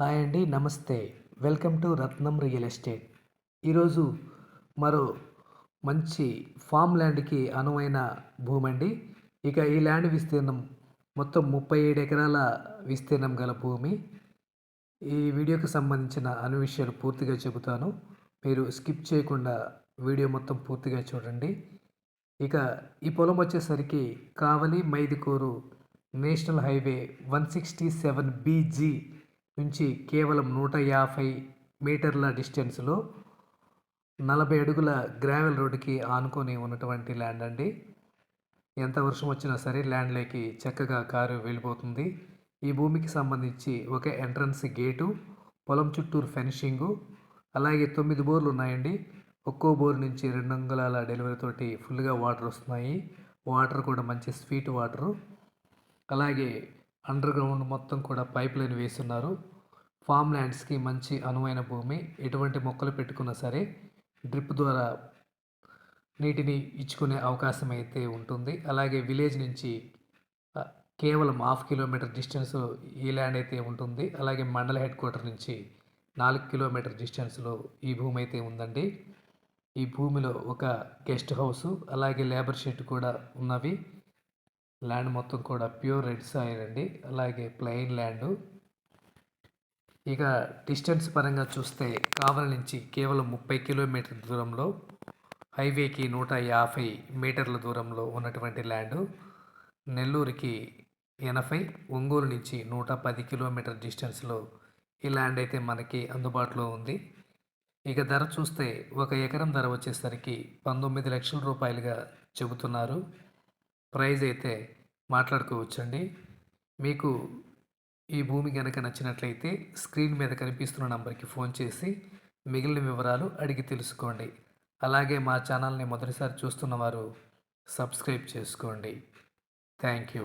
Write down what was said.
Hi అండి నమస్తే. Welcome to Ratnam real estate. ఈరోజు మరో మంచి ఫామ్ ల్యాండ్కి అనువైన భూమి అండి ఇక ఈ ల్యాండ్ విస్తీర్ణం మొత్తం ముప్పై ఏడు ఎకరాల విస్తీర్ణం గల భూమి. ఈ వీడియోకి సంబంధించిన అన్ని విషయాలు పూర్తిగా చెబుతాను. మీరు స్కిప్ చేయకుండా వీడియో మొత్తం పూర్తిగా చూడండి. ఇక ఈ పొలం వచ్చేసరికి Kavali Mydukur national highway one sixty seven BG నుంచి కేవలం నూట యాభై మీటర్ల డిస్టెన్స్లో నలభై అడుగుల గ్రావెల్ రోడ్డుకి ఆనుకొని ఉన్నటువంటి ల్యాండ్ అండి. ఎంత వర్షం వచ్చినా సరే ల్యాండ్లోకి చక్కగా కారు వెళ్ళిపోతుంది. ఈ భూమికి సంబంధించి ఒక ఎంట్రన్స్ గేటు పొలం చుట్టూరు ఫెన్షింగు అలాగే తొమ్మిది బోర్లు ఉన్నాయండి. ఒక్కో బోర్ నుంచి రెండు అంగుళాల డెలివరీ తోటి ఫుల్గా వాటర్ వస్తున్నాయి. వాటర్ కూడా మంచి స్వీట్ వాటరు. అలాగే అండర్ గ్రౌండ్ మొత్తం కూడా పైప్ లైన్ వేస్తున్నారు. ఫామ్ ల్యాండ్స్కి మంచి అనువైన భూమి ఎటువంటి మొక్కలు పెట్టుకున్నా సరే డ్రిప్ ద్వారా నీటిని ఇచ్చుకునే అవకాశం అయితే ఉంటుంది. అలాగే విలేజ్ నుంచి కేవలం హాఫ్ కిలోమీటర్ డిస్టెన్స్ ఈ ల్యాండ్ అయితే ఉంటుంది. అలాగే మండల హెడ్ క్వార్టర్ నుంచి నాలుగు కిలోమీటర్ డిస్టెన్స్లో ఈ భూమి అయితే ఉందండి. ఈ భూమిలో ఒక గెస్ట్ హౌస్ అలాగే లేబర్ షెడ్ కూడా ఉన్నవి. ల్యాండ్ మొత్తం కూడా ప్యూర్ రెడ్ సాయిల్ అండి. అలాగే ప్లెయిన్ ల్యాండ్. ఇక డిస్టెన్స్ పరంగా చూస్తే కావలి నుంచి కేవలం ముప్పై కిలోమీటర్ దూరంలో హైవేకి నూట యాభై మీటర్ల దూరంలో ఉన్నటువంటి ల్యాండ్. నెల్లూరుకి ఎనభై ఒంగోలు నుంచి నూట పది కిలోమీటర్ డిస్టెన్స్లో ఈ ల్యాండ్ అయితే మనకి అందుబాటులో ఉంది. ఇక ధర చూస్తే ఒక ఎకరం ధర వచ్చేసరికి పంతొమ్మిది లక్షల రూపాయలుగా చెబుతున్నారు. ప్రైజ్ అయితే మాట్లాడుకోవచ్చండి. మీకు ఈ భూమి కనుక నచ్చినట్లయితే స్క్రీన్ మీద కనిపిస్తున్న నంబర్కి ఫోన్ చేసి మిగిలిన వివరాలు అడిగి తెలుసుకోండి. అలాగే మా ఛానల్ని మొదటిసారి చూస్తున్న వారు సబ్స్క్రైబ్ చేసుకోండి. Thank you